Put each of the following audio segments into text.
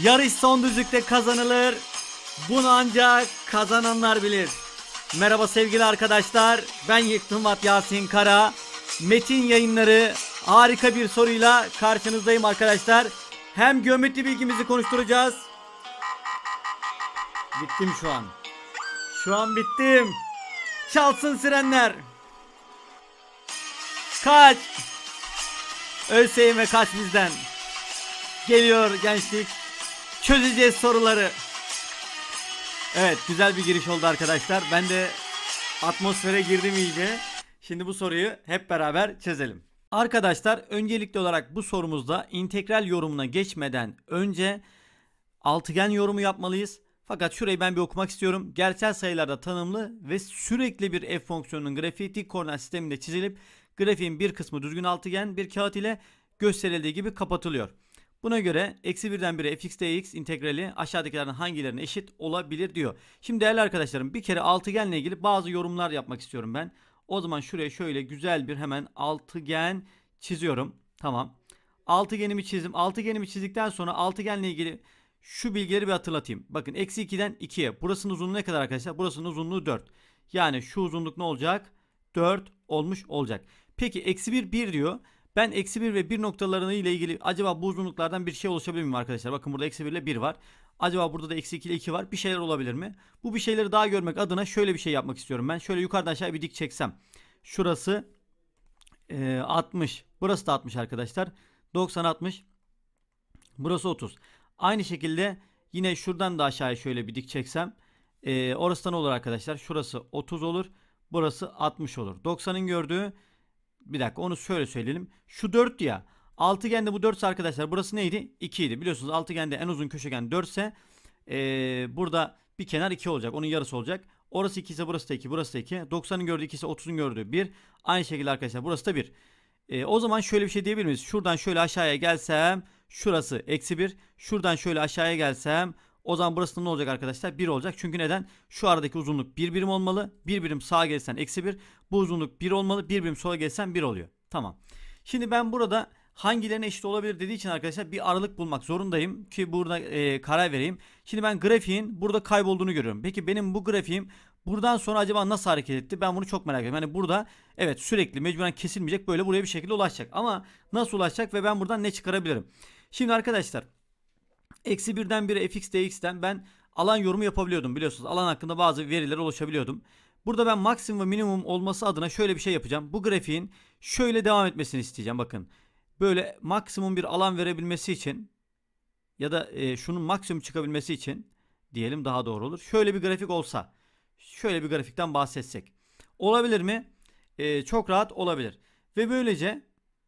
Yarış son düzlükte kazanılır. Bunu ancak kazananlar bilir. Merhaba sevgili arkadaşlar. Ben Yıktımvat Yasin Kara. Metin yayınları harika bir soruyla karşınızdayım arkadaşlar. Hem geometri bilgimizi konuşturacağız. Bittim şu an. Şu an bittim. Çalsın sirenler. Kaç. ÖSYM kaç bizden. Geliyor gençlik. Çözeceğiz soruları. Evet güzel bir giriş oldu arkadaşlar. Ben de atmosfere girdim iyice. Şimdi bu soruyu hep beraber çözelim. Arkadaşlar öncelikli olarak bu sorumuzda integral yorumuna geçmeden önce altıgen yorumu yapmalıyız. Fakat şurayı ben bir okumak istiyorum. Gerçel sayılarda tanımlı ve sürekli bir f fonksiyonunun grafiği dik koordinat sisteminde çizilip grafiğin bir kısmı düzgün altıgen bir kağıt ile gösterildiği gibi kapatılıyor. Buna göre eksi birden bire fx dx integrali aşağıdakilerden hangilerine eşit olabilir diyor. Şimdi değerli arkadaşlarım bir kere altıgenle ilgili bazı yorumlar yapmak istiyorum ben. O zaman şuraya şöyle güzel bir hemen altıgen çiziyorum. Tamam. Altıgenimi çizdim. Altıgenimi çizdikten sonra altıgenle ilgili şu bilgileri bir hatırlatayım. Bakın eksi 2'den 2'ye. Burasının uzunluğu ne kadar arkadaşlar? Burasının uzunluğu 4. Yani şu uzunluk ne olacak? 4 olmuş olacak. Peki eksi 1 1 diyor. Ben eksi 1 ve 1 noktalarını ile ilgili acaba bu uzunluklardan bir şey oluşabilir mi arkadaşlar? Bakın burada eksi 1 ile 1 var. Acaba burada da eksi 2 ile 2 var. Bir şeyler olabilir mi? Bu bir şeyleri daha görmek adına şöyle bir şey yapmak istiyorum ben. Şöyle yukarıdan aşağı bir dik çeksem. Şurası e, 60. Burası da 60 arkadaşlar. 90 60. Burası 30. Aynı şekilde yine şuradan da aşağıya şöyle bir dik çeksem. E, orası da ne olur arkadaşlar? Şurası 30 olur. Burası 60 olur. 90'ın gördüğü bir dakika onu şöyle söyleyelim. Şu 4 ya. Altıgende bu 4 arkadaşlar. Burası neydi? 2 idi. Biliyorsunuz altıgende en uzun köşegen 4 ise ee, burada bir kenar 2 olacak. Onun yarısı olacak. Orası 2 ise burası da 2. Burası da 2. 90'ın gördüğü 2 ise 30'un gördüğü 1. Aynı şekilde arkadaşlar burası da 1. Ee, o zaman şöyle bir şey diyebilir miyiz? Şuradan şöyle aşağıya gelsem şurası eksi 1. Şuradan şöyle aşağıya gelsem o zaman burası ne olacak arkadaşlar? 1 olacak. Çünkü neden? Şu aradaki uzunluk 1 birim olmalı. 1 birim sağa gelirsen eksi 1. Bu uzunluk 1 olmalı. 1 birim sola gelirsen 1 oluyor. Tamam. Şimdi ben burada hangilerine eşit olabilir dediği için arkadaşlar bir aralık bulmak zorundayım ki burada e, karar vereyim. Şimdi ben grafiğin burada kaybolduğunu görüyorum. Peki benim bu grafiğim buradan sonra acaba nasıl hareket etti? Ben bunu çok merak ediyorum. Yani burada evet sürekli mecburen kesilmeyecek böyle buraya bir şekilde ulaşacak. Ama nasıl ulaşacak ve ben buradan ne çıkarabilirim? Şimdi arkadaşlar Eksi birden bire fx dx'ten ben alan yorumu yapabiliyordum biliyorsunuz. Alan hakkında bazı veriler ulaşabiliyordum. Burada ben maksimum ve minimum olması adına şöyle bir şey yapacağım. Bu grafiğin şöyle devam etmesini isteyeceğim bakın. Böyle maksimum bir alan verebilmesi için ya da e, şunun maksimum çıkabilmesi için diyelim daha doğru olur. Şöyle bir grafik olsa. Şöyle bir grafikten bahsetsek. Olabilir mi? E, çok rahat olabilir. Ve böylece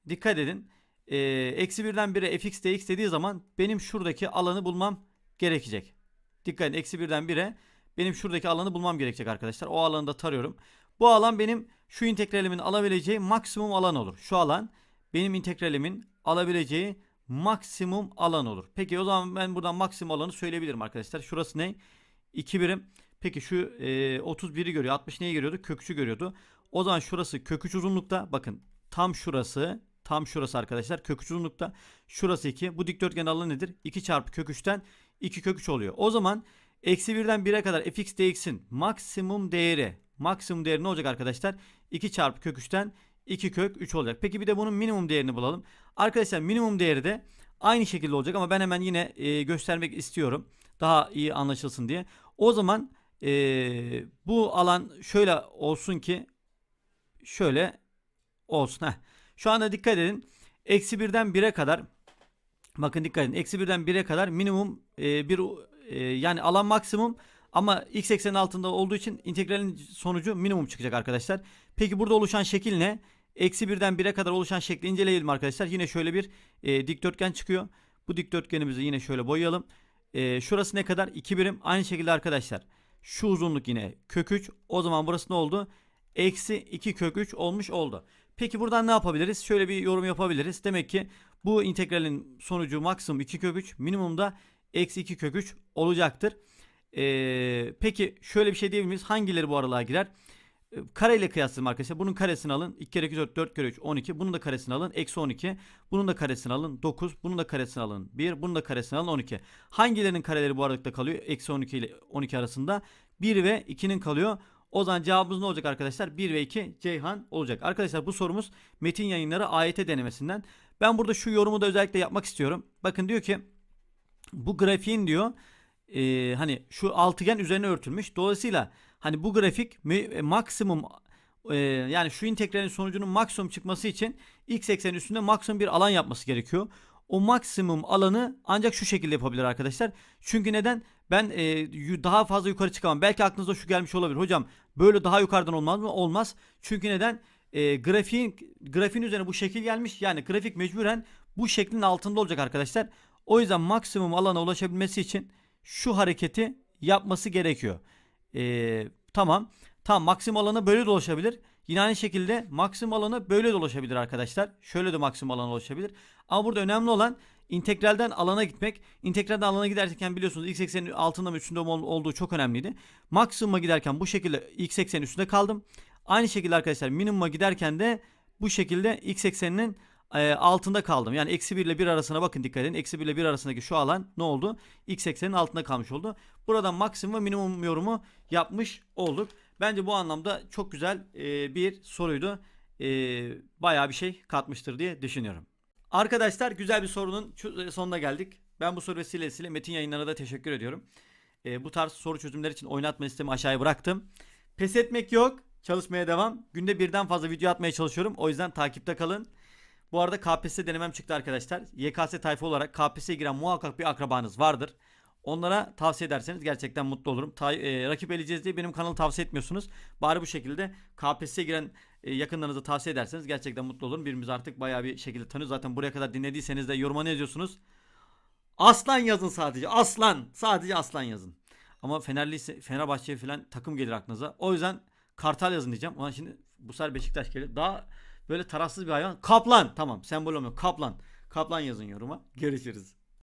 dikkat edin eksi birden bire fx dx dediği zaman benim şuradaki alanı bulmam gerekecek. Dikkat edin eksi birden bire benim şuradaki alanı bulmam gerekecek arkadaşlar. O alanı da tarıyorum. Bu alan benim şu integralimin alabileceği maksimum alan olur. Şu alan benim integralimin alabileceği maksimum alan olur. Peki o zaman ben buradan maksimum alanı söyleyebilirim arkadaşlar. Şurası ne? 2 birim. Peki şu e, 31'i görüyor. 60 neyi görüyordu? Kök 3'ü görüyordu. O zaman şurası kök 3 uzunlukta. Bakın tam şurası Tam şurası arkadaşlar. Kök 3 uzunlukta. Şurası 2. Bu dikdörtgen alanı nedir? 2 çarpı kök 3'ten 2 kök 3 oluyor. O zaman eksi 1'den 1'e kadar fx dx'in maksimum değeri maksimum değeri ne olacak arkadaşlar? 2 çarpı kök 3'ten 2 kök 3 olacak. Peki bir de bunun minimum değerini bulalım. Arkadaşlar minimum değeri de aynı şekilde olacak ama ben hemen yine e, göstermek istiyorum. Daha iyi anlaşılsın diye. O zaman e, bu alan şöyle olsun ki şöyle olsun. Heh. Şu anda dikkat edin. Eksi birden 1'e kadar bakın dikkat edin. Eksi birden 1'e kadar minimum e, bir e, yani alan maksimum ama x eksenin altında olduğu için integralin sonucu minimum çıkacak arkadaşlar. Peki burada oluşan şekil ne? Eksi birden 1'e kadar oluşan şekli inceleyelim arkadaşlar. Yine şöyle bir e, dikdörtgen çıkıyor. Bu dikdörtgenimizi yine şöyle boyayalım. E, şurası ne kadar? 2 birim. Aynı şekilde arkadaşlar. Şu uzunluk yine kök 3. O zaman burası ne oldu? Eksi 2 kök 3 olmuş oldu. Peki buradan ne yapabiliriz? Şöyle bir yorum yapabiliriz. Demek ki bu integralin sonucu maksimum 2 kök 3 minimumda eksi 2 kök 3 olacaktır. Ee, peki şöyle bir şey diyebilir miyiz? Hangileri bu aralığa girer? e, kareyle kıyaslayalım arkadaşlar. Bunun karesini alın. 2 kere 2 4 4 kere 3 12. Bunun da karesini alın. Eksi 12. Bunun da karesini alın. 9. Bunun da karesini alın. 1. Bunun da karesini alın. 12. Hangilerinin kareleri bu aralıkta kalıyor? Eksi 12 ile 12 arasında. 1 ve 2'nin kalıyor. O zaman cevabımız ne olacak arkadaşlar? 1 ve 2 Ceyhan olacak. Arkadaşlar bu sorumuz Metin Yayınları AYT denemesinden. Ben burada şu yorumu da özellikle yapmak istiyorum. Bakın diyor ki bu grafiğin diyor e, hani şu altıgen üzerine örtülmüş. Dolayısıyla hani bu grafik e, maksimum e, yani şu integralin sonucunun maksimum çıkması için x eksenin üstünde maksimum bir alan yapması gerekiyor. O maksimum alanı ancak şu şekilde yapabilir arkadaşlar. Çünkü neden? Ben e, daha fazla yukarı çıkamam. Belki aklınıza şu gelmiş olabilir. Hocam böyle daha yukarıdan olmaz mı? Olmaz. Çünkü neden? E, grafiğin grafiğin üzerine bu şekil gelmiş. Yani grafik mecburen bu şeklin altında olacak arkadaşlar. O yüzden maksimum alana ulaşabilmesi için şu hareketi yapması gerekiyor. Ee, tamam. Tamam maksimum alanı böyle de ulaşabilir. Yine aynı şekilde maksimum alanı böyle de ulaşabilir arkadaşlar. Şöyle de maksimum alana ulaşabilir. Ama burada önemli olan integralden alana gitmek. İntegralden alana giderken biliyorsunuz x eksenin altında mı üstünde mi ol- olduğu çok önemliydi. Maksimuma giderken bu şekilde x eksenin üstünde kaldım. Aynı şekilde arkadaşlar minimuma giderken de bu şekilde x ekseninin e, altında kaldım. Yani eksi 1 ile 1 arasına bakın dikkat edin. Eksi 1 ile 1 arasındaki şu alan ne oldu? X eksenin altında kalmış oldu. Buradan maksimum ve minimum yorumu yapmış olduk. Bence bu anlamda çok güzel e, bir soruydu. E, bayağı bir şey katmıştır diye düşünüyorum. Arkadaşlar güzel bir sorunun çö- sonuna geldik. Ben bu soru vesilesiyle Metin yayınlarına da teşekkür ediyorum. E, bu tarz soru çözümleri için oynatma listemi aşağıya bıraktım. Pes etmek yok. Çalışmaya devam. Günde birden fazla video atmaya çalışıyorum. O yüzden takipte kalın. Bu arada KPSS denemem çıktı arkadaşlar. YKS tayfa olarak KPSS'ye giren muhakkak bir akrabanız vardır. Onlara tavsiye ederseniz gerçekten mutlu olurum. Tay- e, rakip eleyeceğiz diye benim kanalı tavsiye etmiyorsunuz. Bari bu şekilde KPSS'ye giren e, yakınlarınıza tavsiye ederseniz gerçekten mutlu olurum. Birimiz artık bayağı bir şekilde tanıyoruz. Zaten buraya kadar dinlediyseniz de yoruma ne yazıyorsunuz? Aslan yazın sadece. Aslan. Sadece aslan yazın. Ama Fenerli ise Fenerbahçe falan takım gelir aklınıza. O yüzden Kartal yazın diyeceğim. Ama şimdi bu sefer Beşiktaş gelir. Daha böyle tarafsız bir hayvan. Kaplan. Tamam sembol olmuyor. Kaplan. Kaplan yazın yoruma. Görüşürüz.